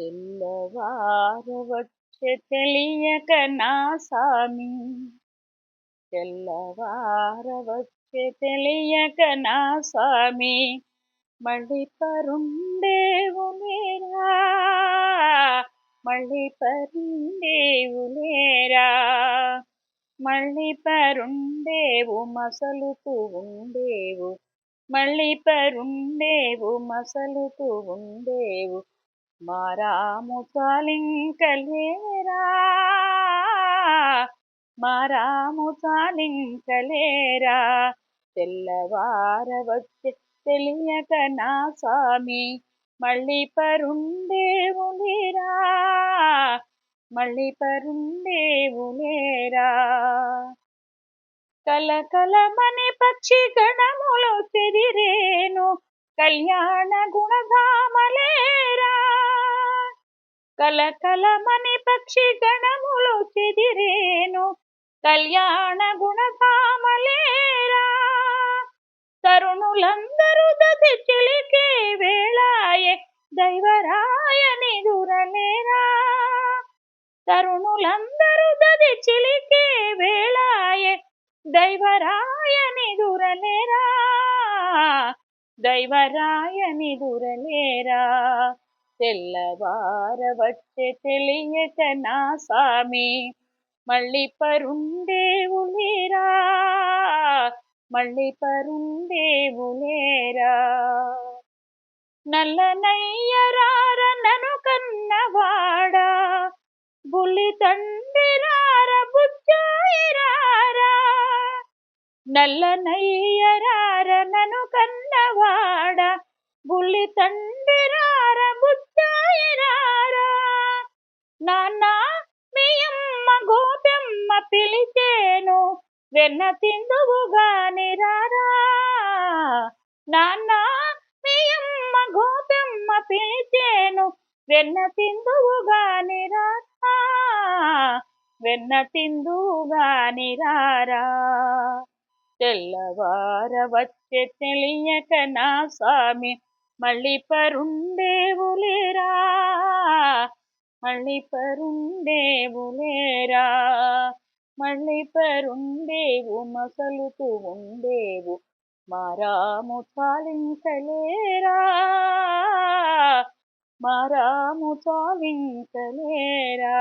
తెల్లవారవచ్చే తెలియక నా సామి తెల్లవారవచ్చే తెలియక నా స్వామి మళ్ళీ పరుండేవు లేరా మళ్ళీ పరుండేవు లేరా మళ్ళీ పరుండేవు మసలుతూ ఉండేవు మళ్ళీ పరుండేవు మసలుతూ ఉండేవు మారాము చాలింకలేరా? తెల్లవారవచ్చే తెలియక నా స్వామి మళ్ళీ పరుండేవు లేరా మళ్ళీ పరుండేవు లేరా కలకలమని పక్షి గణములో చెదిరేను కళ్యాణ గుణధామలేరా కలకలమని పక్షి గణములు చెదిరేను. కళ్యాణ గుణధామలేరా? తరుణులందరూ దతి చిలికే వేళాయే దైవరాయని దురలేరా తరుణులందరూ దది చిలికే వేళాయే దైవరాయని దురలేరా దైవరాయని దురలేరా తెల్లవారవచ్చే తెలియక నా సామి. మళ్ళీ పరుండేవు లేరా మళ్ళీ పరుండేవు లేరా నల్లనయ్యరార నను కన్నవాడా? బుల్లి తండ్రిరార బుజ్జాయిరారా? నల్లనయ్యరార నను కన్నవాడ? బుల్లి తండ్రి నాన్న మీ అమ్మ గోపెమ్మ పిలిచేను. వెన్న తిందువుగాని రారా. నాన్న మీ అమ్మ గోపెమ్మ పిలిచేను. వెన్న తిందువుగాని రారా. వెన్న తిందువుగాని రారా. తెల్లవార వచ్చే తెలియక నా స్వామి మళ్ళీ పరుండేవు లేరా మళ్ళీ పరుండేవులేరా మళ్ళీ పరుండేవు మసలుతూ ఉండేవు మారాము చాలించలేరా మారాము చాలించలేరా.